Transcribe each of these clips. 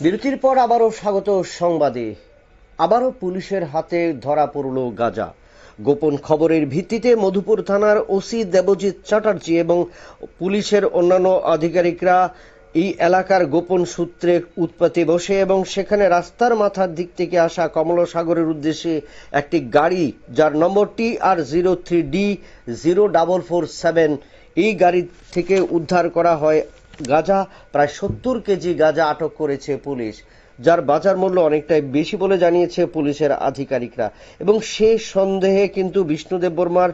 বিরতির পর আবারও স্বাগত সংবাদে। আবারও পুলিশের হাতে ধরা পড়ল গাজা। গোপন খবরের ভিত্তিতে মধুপুর থানার ওসি দেবজিৎ চ্যাটার্জি এবং পুলিশের অন্যান্য আধিকারিকরা এই এলাকার গোপন সূত্রে উৎপাতে বসে এবং সেখানে রাস্তার মাথার দিক থেকে আসা কমলসাগরের উদ্দেশ্যে একটি গাড়ি, যার নম্বরটি R zero three D zero double four seven এই গাড়ি থেকে উদ্ধার করা হয় গাঁজা, প্রায় সত্তর কেজি গাঁজা আটক করেছে পুলিশ, যার বাজার মূল্য অনেকটাই বেশি বলে জানিয়েছে পুলিশের আধিকারিকরা। এবং সে সন্দেহে কিন্তু বিষ্ণুদেব বর্মার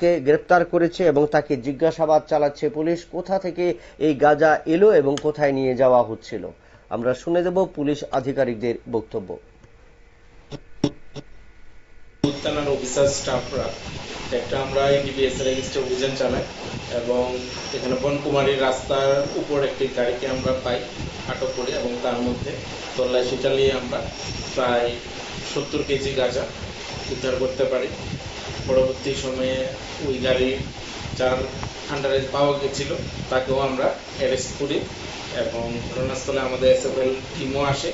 কে গ্রেপ্তার করেছে এবং তাকে জিজ্ঞাসাবাদ চালাচ্ছে পুলিশ, কোথা থেকে এই গাঁজা এলো এবং কোথায় নিয়ে যাওয়া হচ্ছিল। আমরা শুনে দেব পুলিশ আধিকারিকদের বক্তব্য। একটা আমরা এনডিপিএস রেজিস্টার অভিযান চালাই এবং এখানে বনকুমারী রাস্তার উপর একটি গাড়িকে আমরা পাই আটক করি এবং তার মধ্যে তল্লাশি চালিয়ে আমরা প্রায় সত্তর কেজি গাঁজা উদ্ধার করতে পারি। পরবর্তী সময়ে ওই গাড়ির যার আন্ডারে পাওয়া গেছিল, তাকেও আমরা অ্যারেস্ট করি এবং ঘটনাস্থলে আমাদের এসএফএল টিমও আসে,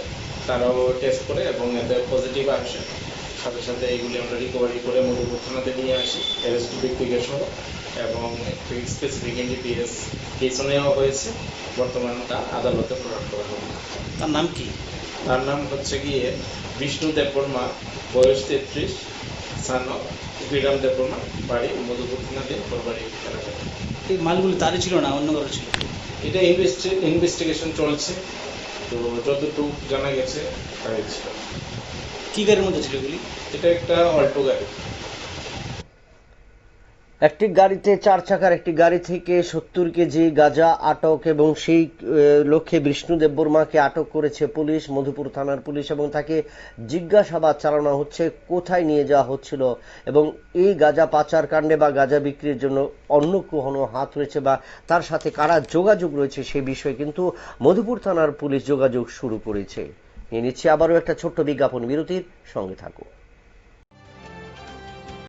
তারাও টেস্ট করে এবং এদের পজিটিভ আসে। সাথে সাথে এগুলি আমরা রিকভারি করে মধুপুর থানাতে নিয়ে আসি অ্যারেস্ট ব্যক্তিকে সহ এবং একটি স্পেসিফিক এনডিপিএস কেসও নেওয়া হয়েছে। বর্তমানে তা আদালতে প্রদান করা হবে। তার নাম কি? তার নাম হচ্ছে গিয়ে বিষ্ণু দেববর্মা বয়স তেত্রিশ সান অফ বিরাম দেববর্মা বাড়ি মধুপুর থানাতে বাড়ি এলাকায় এই মালগুলি তারই ছিল না অন্য কারও ছিল? এটা ইনভেস্টিগেশন চলছে তো যতটুকু জানা গেছে তাই ছিল। কি গাড়ির মধ্যে ছিল এগুলি? এটা একটা অল্টো গাড়ি। একটি গাড়িতে চার চাকার একটি গাড়ি থেকে সত্তর কেজি গাঁজা আটক এবং সেই লক্ষ্যে বিষ্ণুদেব বর্মাকে আটক করেছে পুলিশ মধুপুর থানার পুলিশ এবং তাকে জিজ্ঞাসাবাদ চালানো হচ্ছে কোথায় নিয়ে যাওয়া হচ্ছিল এবং এই গাঁজা পাচার কাণ্ডে বা গাঁজা বিক্রির জন্য অন্য কোনো হাত রয়েছে বা তার সাথে কারা যোগাযোগ রয়েছে সেই বিষয়ে কিন্তু মধুপুর থানার পুলিশ যোগাযোগ শুরু করেছে। নিয়ে নিচ্ছি আবারও একটা ছোট্ট বিজ্ঞাপন। বিরতির সঙ্গে থাকুক